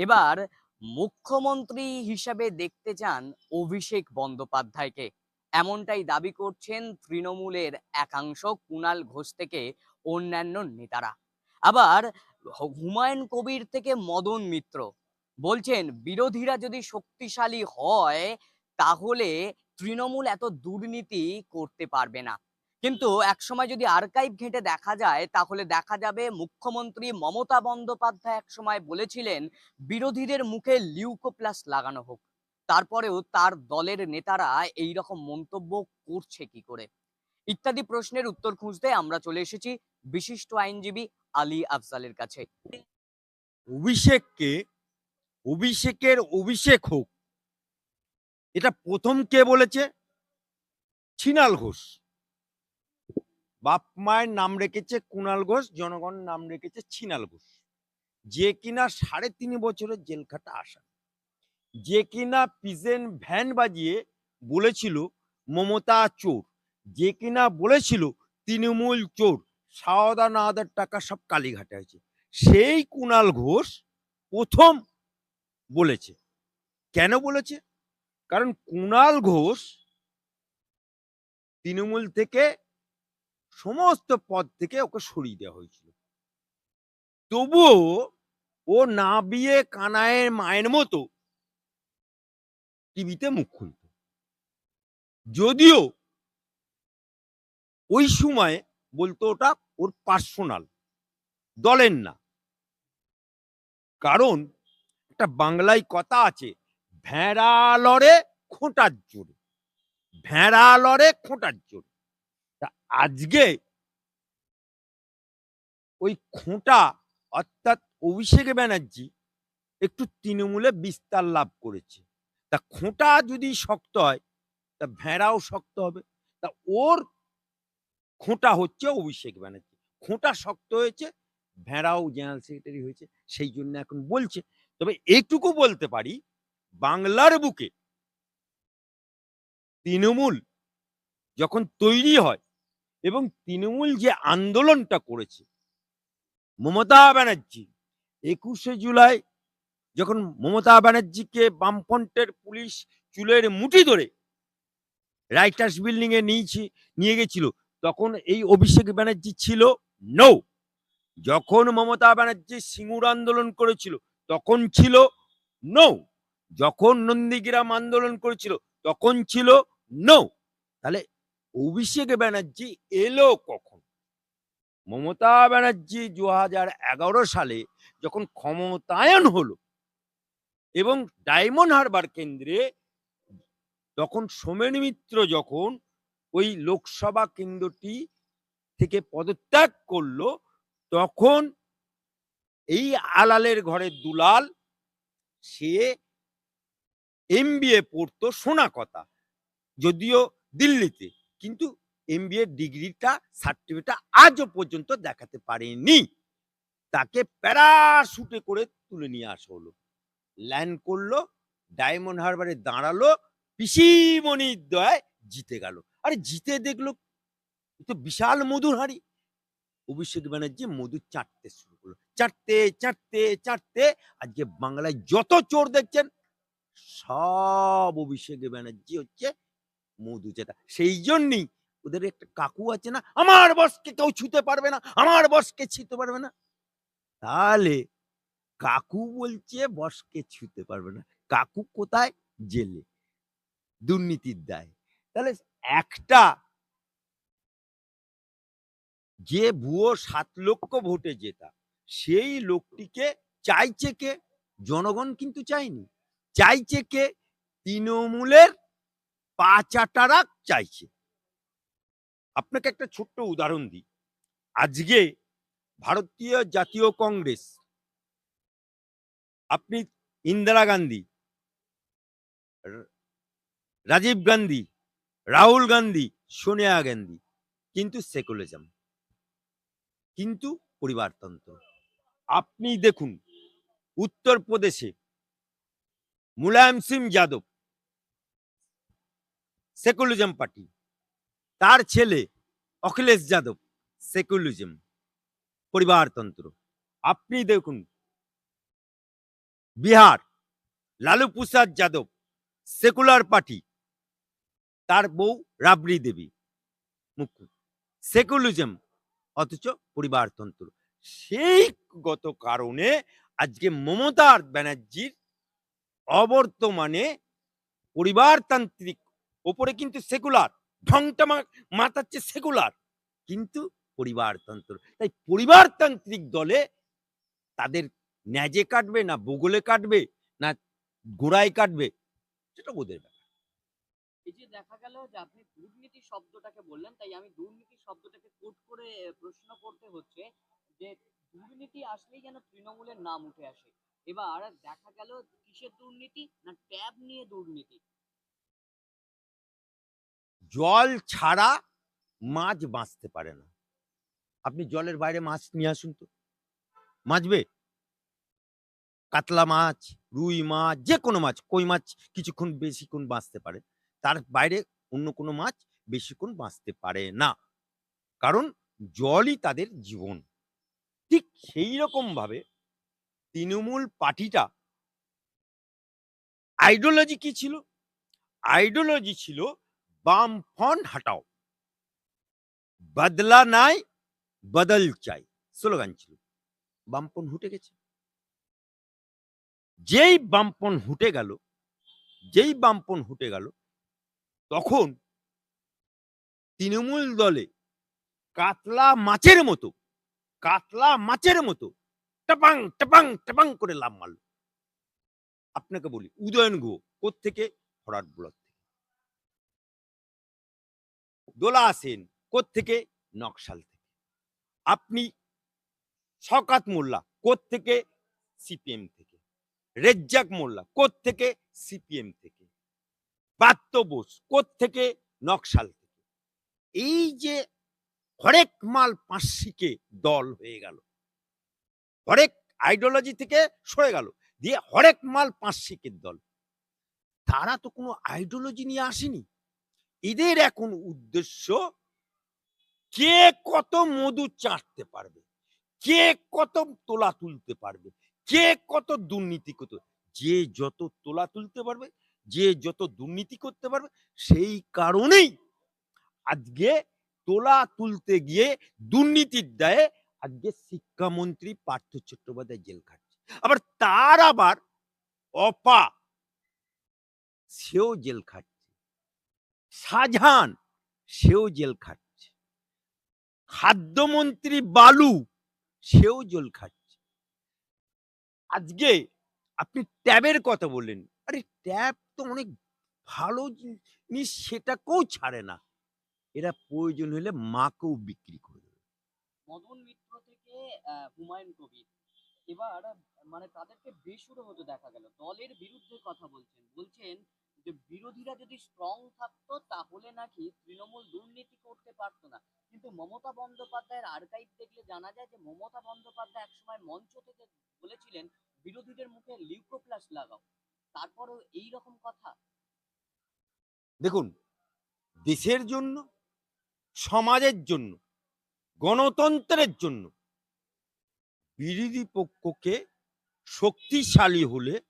এবার মুখ্যমন্ত্রী হিসাবে দেখতে চান অভিষেক বন্দ্যোপাধ্যায়কে। এমনটাই দাবি করছেন তৃণমূলের একাংশ কুণাল ঘোষ থেকে অন্যান্য নেতারা। আবার হুমায়ুন কবির থেকে মদন মিত্র। বলছেন, বিরোধীরা যদি শক্তিশালী হয়, তাহলে তৃণমূল এত দুর্নীতি করতে পারবে না। কিন্তু একসময় যদি আর্কাইভ ঘেঁটে দেখা যায়, তাহলে দেখা যাবে মুখ্যমন্ত্রী মমতা বন্দ্যোপাধ্যায় একসময় বলেছিলেন, বিরোধীদের মুখে লিউকোপ্লাস লাগানো হোক। তারপরেও তার দলের নেতারা এই রকম মন্তব্য করছে কি করে? ইত্যাদি প্রশ্নের উত্তর খুঁজতে আমরা চলে এসেছি বিশিষ্ট আইনজীবী আলী আফজালের কাছে। অভিষেককে, অভিষেকের অভিষেক হোক, এটা প্রথম কে বলেছে? ছিনাল ঘোষ। বাপ মায়ের নাম রেখেছে কুণাল ঘোষ জনগণ নাম রেখেছে ছিনাল ঘোষ। যে কিনা সাড়ে তিন বছরের জেল খাটা আসা যে কিনা পিজেন ভ্যান বাজিয়ে বলেছিল, মমতা চোর। যে কিনা বলেছিল, তৃণমূল চোর। সাওদা নাওদার টাকা সব কালীঘাটে আছে সেই কুণাল ঘোষ প্রথম বলেছে। কেন বলেছে? কারণ কুণাল ঘোষ তৃণমূল থেকে সমস্ত পদ থেকে ওকে সরিয়ে দেওয়া হয়েছিল। তবুও ও না বিয়ে কানায়ের মায়ের মতো টিভিতে মুখ খুলত। যদিও ওই সময় বলতো ওটা ওর পার্সোনাল, দলের না। কারণ একটা বাংলায় কথা আছে, ভেড়া লড়ে খোঁটার জোরে, ভেড়া লড়ে খোঁটার জোরে। আজকে ওই খোঁটা অর্থাৎ অভিষেক ব্যানার্জি একটু তৃণমূলে বিস্তার লাভ করেছে। তা খোঁটা যদি শক্ত হয়, তা ভেড়াও শক্ত হবে। তা ওর খোঁটা হচ্ছে অভিষেক ব্যানার্জি। খোঁটা শক্ত হয়েছে, ভেড়াও জেনারেল সেক্রেটারি হয়েছে, সেই জন্য এখন বলছে। তবে এইটুকু বলতে পারি, বাংলার বুকে তৃণমূল যখন তৈরি হয় এবং তৃণমূল যে আন্দোলনটা করেছে, মমতা ব্যানার্জি, একুশে জুলাই যখন মমতা ব্যানার্জিকে বামফ্রন্টের পুলিশ চুলের মুঠি ধরে রাইটার্স বিল্ডিং এ নিয়েছি, নিয়ে গেছিল, তখন এই অভিষেক ব্যানার্জি ছিল নৌ যখন মমতা ব্যানার্জি সিঙ্গুর আন্দোলন করেছিল, তখন ছিল নৌ যখন নন্দীগ্রাম আন্দোলন করেছিল, তখন ছিল নৌ তাহলে অভিষেক ব্যানার্জি এলো কখন? মমতা ব্যানার্জি দু হাজার এগারো সালে যখন ক্ষমতায়ন হলো এবং ডায়মন্ড হারবার কেন্দ্রে তখন সোমেন মিত্র যখন ওই লোকসভা কেন্দ্রটি থেকে পদত্যাগ করল, তখন এই আলালের ঘরের দুলাল, সে এমবিএ পড়তো শোনা কথা, যদিও দিল্লিতে। কিন্তু এমবিএ ডিগ্রিটা সার্টিফিকেটটা আজও পর্যন্ত দেখাতে পারেনি। তাকে প্যারাশুটে করে তুলে নিয়ে আসা হলো। ল্যান্ড করল ডায়মন্ড হারবারে দাঁড়াল পিসিমণির দয় জিতে গেল। আরে জিতে দেখল তো বিশাল মধুর হাড়ি। অভিষেক ব্যানার্জি মধু চাটতে শুরু করল। চাটতে চাটতে চাটতে আজকে বাংলায় যত চোর দেখছেন, সব অভিষেক ব্যানার্জি হচ্ছে মধু চেতা সেই জন্যই ওদের একটা কাকু আছে না, আমার বসকে কেউ ছুতে পারবে না, আমার বসকে ছুতে পারবে না। তাহলে কাকু বলছে বসকে ছুতে পারবে না। কাকু কোথায়? জেলে। দুর্নীতির দায়। তাহলে একটা যে ভুয়ো সাত লক্ষ ভোটে জেতা, সেই লোকটিকে চাইছে কে? জনগণ কিন্তু চাইনি চাইছে কে? তৃণমূলের পাচাটারা চাইছে। আপনাকে একটা ছোট্ট উদাহরণ দিই। আজকে ভারতীয় জাতীয় কংগ্রেস, আপনি ইন্দিরা গান্ধী, রাজীব গান্ধী, রাহুল গান্ধী, সোনিয়া গান্ধী, কিন্তু সেকুলারিজম, কিন্তু পরিবারতন্ত্র। আপনি দেখুন, উত্তরপ্রদেশে মুলায়ম সিং যাদব সেকুলারিজম পার্টি। তার ছেলে অখিলেশ যাদব, সেকুলারিজম, পরিবারতন্ত্র। আপনি দেখুন। Bihar, Lalu Prasad Yadav, secular party. তার বউ রাবড়ি দেবী, মুখ্য। সেকুলারিজম, অথচ পরিবারতন্ত্র। সেই গত কারণে আজকে মমতা ব্যানার্জির অবর্তমানে পরিবারতান্ত্রিক ওপরে কিন্তু সেকুলার, ঢংটা মাতাচ্ছে সেকুলার। কিন্তু পরিবারতন্ত্র, তাই পরিবারতান্ত্রিক দলে তাদের ন্যাজে কাটবে না বগলে কাটবে না গোড়ায় কাটবে, সেটা ওদের ব্যাপার। এই যে দেখা গেল যে আপনি দুর্নীতি শব্দটাকে বললেন, তাই আমি দুর্নীতি শব্দটাকে কোট করে প্রশ্ন করতে হচ্ছে যে দুর্নীতি আসলেই যেন তৃণমূলের নাম উঠে আসে। এবার দেখা গেল কিসের দুর্নীতি? না ট্যাব নিয়ে দুর্নীতি। জল ছাড়া মাছ বাঁচতে পারে না। আপনি জলের বাইরে মাছ নিয়ে আসুন তো। মাছবে কাতলা মাছ, রুই মাছ, যে কোনো মাছ, কই মাছ কিছুক্ষণ বেশিক্ষণ বাঁচতে পারে। তার বাইরে অন্য কোনো মাছ বেশিক্ষণ বাঁচতে পারে না। কারণ জলই তাদের জীবন। ঠিক সেই রকম ভাবে তৃণমূল পার্টিটা আইডিওলজি কি ছিল? আইডিওলজি ছিল বাম ফন্ড হাটাও বদলা নাই বদল চাই স্লোগান ছিল বামপন হুটে গেছে। যেই বামপন হুটে গেল, যেই বামপন হুটে গেল, তখন তৃণমূল দলে কাতলা মাছের মতো, কাতলা মাছের মতো টাপাং টাপাং টাপাং করে লাভ মারল। আপনাকে বলি, উদয়ন গুহ কোত্থেকে? ফরাট ব্লক। দোলা সেন কোত্থেকে? নকশাল থেকে। আপনি শকাত মোল্লা কোত্থেকে? সিপিএম থেকে। রেজ্জাক মোল্লা কোত্থেকে? সিপিএম থেকে। বাত্য বোস কোত্থেকে? নকশাল থেকে। এই যে হরেক মাল পাঁচশিকে দল হয়ে গেল, হরেক আইডিওলজি থেকে সরে গেল, দিয়ে হরেক মাল পাঁচশিকের দল। তারা তো কোনো আইডিওলজি নিয়ে আসেনি। এদের এখন উদ্দেশ্য কে কত মধু চাটতে পারবে? কে কত তোলা তুলতে পারবে? কে কত দুর্নীতি করতে যে যত তোলা তুলতে পারবে, যে যত দুর্নীতি করতে পারবে, সেই কারণেই আজকে তোলা তুলতে গিয়ে দুর্নীতির দায়ে আজকে শিক্ষামন্ত্রী পার্থ চট্টোপাধ্যায় জেল খাটছে। আবার তার আবার অপা, সেও জেল খাটছে। শাহজাহান সেও জেল খাচ্ছে। খাদ্যমন্ত্রী বালু সেও জেল খাচ্ছে। আজকে আপনি ট্যাবের কথা বললেন। আরে, ট্যাব তো অনেক ভালো জিনিস, সেটাকেও ছাড়ে না। এরা প্রয়োজন হলে মাকেও বিক্রি করে মদন মিত্র থেকে হুমায়ুন কবির। এবার মানে তাদেরকে বেসুরো হতে দেখা গেল। দলের বিরুদ্ধে কথা বলছেন। বলছেন যে বিরোধীরা যদি স্ট্রং থাকতো, তাহলে নাকি তৃণমূল দুর্নীতি করতে পারতো না। কিন্তু মমতা বন্দ্যোপাধ্যায়ের আর্কাইভ দেখলে জানা যায় যে, মমতা বন্দ্যোপাধ্যায় একসময় মঞ্চ থেকে বলেছিলেন, বিরোধীদের মুখে লিউকোপ্লাস লাগাও। তারপরও এই রকম কথা। দেখুন, দেশের জন্য, সমাজের জন্য, গণতন্ত্রের জন্য বিরোধী পক্ষকে শক্তিশালী হলে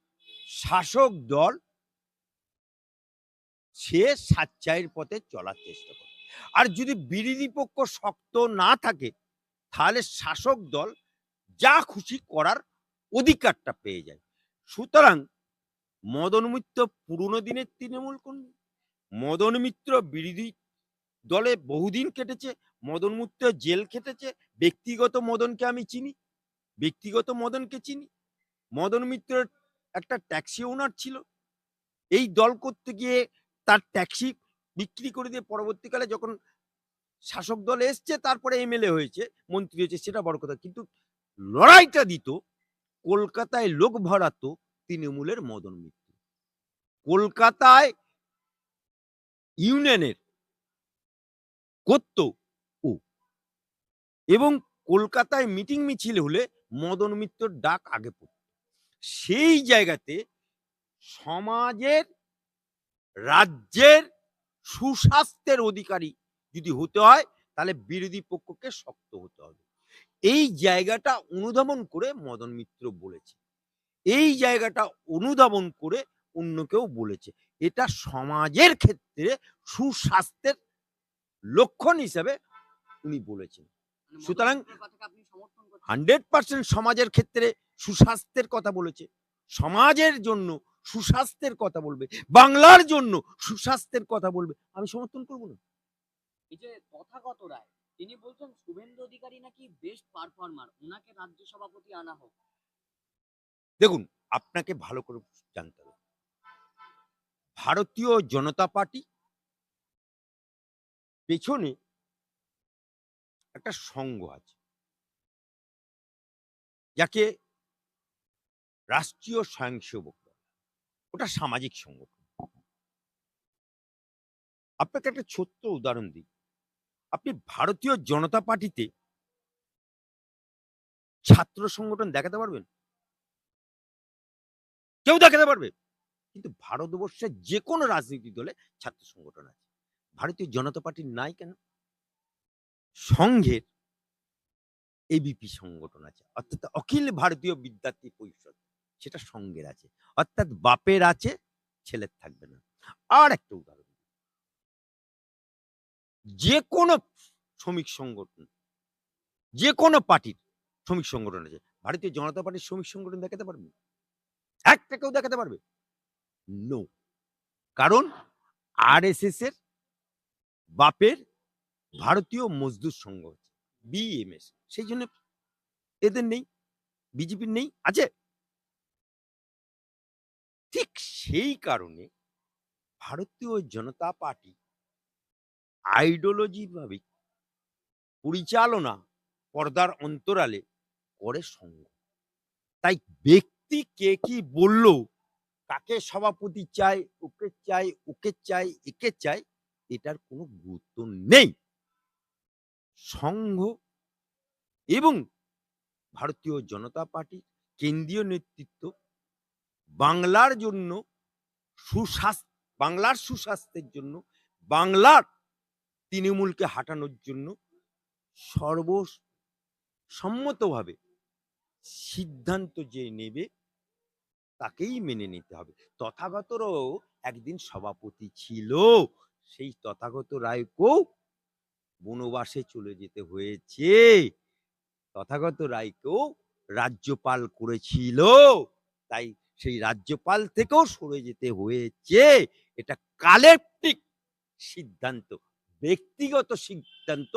শাসক দল সে সাচ্চাইয়ের পথে চলার চেষ্টা করে। আর যদি বিরোধী পক্ষ শক্ত না থাকে, তাহলে শাসক দল যা খুশি করার অধিকারটা পেয়ে যায়। সুতরাং মদন মিত্র পুরনো দিনের তৃণমূল কর্মী, মদন মিত্র বিরোধী দলে বহুদিন কেটেছে, মদন মিত্র জেল খেটেছে, ব্যক্তিগত মদনকে আমি চিনি, ব্যক্তিগত মদনকে চিনি। মদন মিত্রের একটা ট্যাক্সি ওনার ছিল। এই দল করতে গিয়ে তার ট্যাক্সি বিক্রি করে দিয়ে পরবর্তীকালে যখন শাসক দল এসছে, তারপরে এমএলএ হয়েছে, মন্ত্রী হয়েছে, সেটা বড় কথা। কিন্তু লড়াইটা দিত, কলকাতায় লোক ভরাতো তৃণমূলের মদন মিত্র। কলকাতায় ইউনিয়নের করত ও। এবং কলকাতায় মিটিং মিছিল হলে মদন মিত্রর ডাক আগে পড়ত। সেই জায়গাতে সমাজের রাজ্যের সুস্বাস্থ্যের অধিকারী যদি হতে হয় তাহলে বিরোধী পক্ষকে শক্ত হতে হবে। এই জায়গাটা অনুধাবন করে মদন মিত্র বলেছে। এই জায়গাটা অনুধাবন করে অন্য কেউ বলেছে। এটা সমাজের ক্ষেত্রে সুস্বাস্থ্যের লক্ষণ হিসেবে উনি বলেছেন। মানে সুতরাং- হান্ড্রেড পার্সেন্ট সমাজের ক্ষেত্রে সুস্বাস্থ্যের কথা বলেছে। সমাজের জন্য সুস্বাস্থ্যের কথা বলবে। বাংলার জন্য সুস্বাস্থ্যের কথা বলবে। আমি সমর্থন করব না। এই যে তথাগত রায় তিনি বলছেন শুভেন্দু অধিকারী নাকি বেস্ট পারফর্মার ওনাকে রাজ্য সভাপতি আনা হোক। দেখুন আপনাকে ভালো করে জানতে হবে। ভারতীয় জনতা পার্টি পেছনে একটা সংঘ আছে। যাকে রাষ্ট্রীয় স্বয়ংসেবক। ওটা সামাজিক সংগঠন। আপনাকে একটা ছোট্ট উদাহরণ দিই। আপনি ভারতীয় জনতা পার্টিতে ছাত্র সংগঠন দেখাতে পারবেন? কেউ দেখাতে পারবে? কিন্তু ভারতবর্ষের যে কোনো রাজনৈতিক দলে ছাত্র সংগঠন আছে। ভারতীয় জনতা পার্টির নাই কেন? সংঘের এবিপি সংগঠন আছে। অর্থাৎ অখিল ভারতীয় বিদ্যার্থী পরিষদ। সেটা সঙ্গের আছে। অর্থাৎ বাপের আছে, ছেলের থাকবে না। আর একটা উদাহরণ। যে কোনো শ্রমিক সংগঠন যে কোনো পার্টির শ্রমিক সংগঠন আছে, ভারতীয় জনতা পার্টির শ্রমিক সংগঠন দেখাতে পারবে? একটা কেউ দেখাতে পারবে? নো কারণ আর এর বাপের ভারতীয় মজদুর সংঘ বিএমএস সেই জন্য এদের নেই বিজেপির নেই, আছে? সেই কারণে ভারতীয় জনতা পার্টি আইডিওলজি ভাবে পরিচালনা পর্দার অন্তরালে করে সংঘ তাই ব্যক্তি কে কি বলল, কাকে সভাপতি চাই ওকে চাই ওকে চাই একে চাই এটার কোনো গুরুত্ব নেই। সংঘ এবং ভারতীয় জনতা পার্টি কেন্দ্রীয় নেতৃত্ব বাংলার জন্য সুস্বাস্থ্য, বাংলার সুস্বাস্থ্যের জন্য, বাংলার তৃণমূলকে হাঁটানোর জন্য সর্বসম্মতভাবে সিদ্ধান্ত যে নেবে, তাকেই মেনে নিতে হবে। তথাগতরও একদিন সভাপতি ছিল, সেই তথাগত রায়কেও বনবাসে চলে যেতে হয়েছে। তথাগত রায়কেও রাজ্যপাল করেছিল, তাই সেই রাজ্যপাল থেকেও সরে যেতে হয়েছে। এটা কালেকটিভ সিদ্ধান্ত। ব্যক্তিগত সিদ্ধান্ত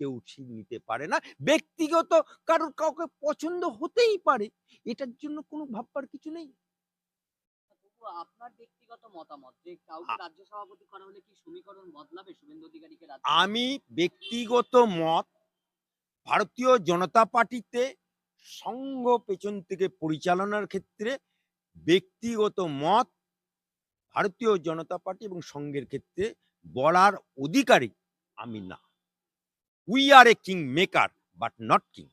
কেউ নিতে পারে না। ব্যক্তিগত কারোর কাউকে পছন্দ হতেই পারে। এটার জন্য কোনো ভাববার কিছু নেই। আপনার ব্যক্তিগত মতামত যে কাউকে রাজ্য সভাপতি করা হলে কি সমীকরণ বদলাবে? শুভেন্দু অধিকারীকে আমি ব্যক্তিগত মত ভারতীয় জনতা পার্টিতে সংঘ পেছন থেকে পরিচালনার ক্ষেত্রে ব্যক্তিগত মত ভারতীয় জনতা পার্টি এবং সংঘের ক্ষেত্রে বলার অধিকারী আমি না। We are a king maker but not king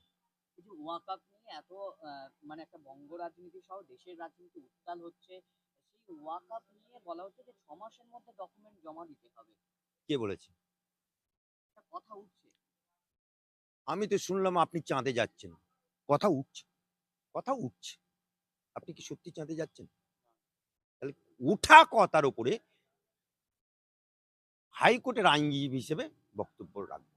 এত মানে একটা বঙ্গ রাজনীতি সহ দেশের রাজনীতি উত্তাল হচ্ছে সেই ওয়াকাপ নিয়ে বলা হচ্ছে যে ছ মাসের মধ্যে ডকুমেন্ট জমা দিতে হবে। কে বলেছে? কথা উঠছে। আমি তো শুনলাম আপনি চাঁদে যাচ্ছেন। কথা উঠছে। কথা উঠছে। আপনি কি সত্যি চাঁদে যাচ্ছেন? তাহলে উঠা কথার উপরে হাইকোর্টের আইনজীবী হিসেবে বক্তব্য রাখবেন।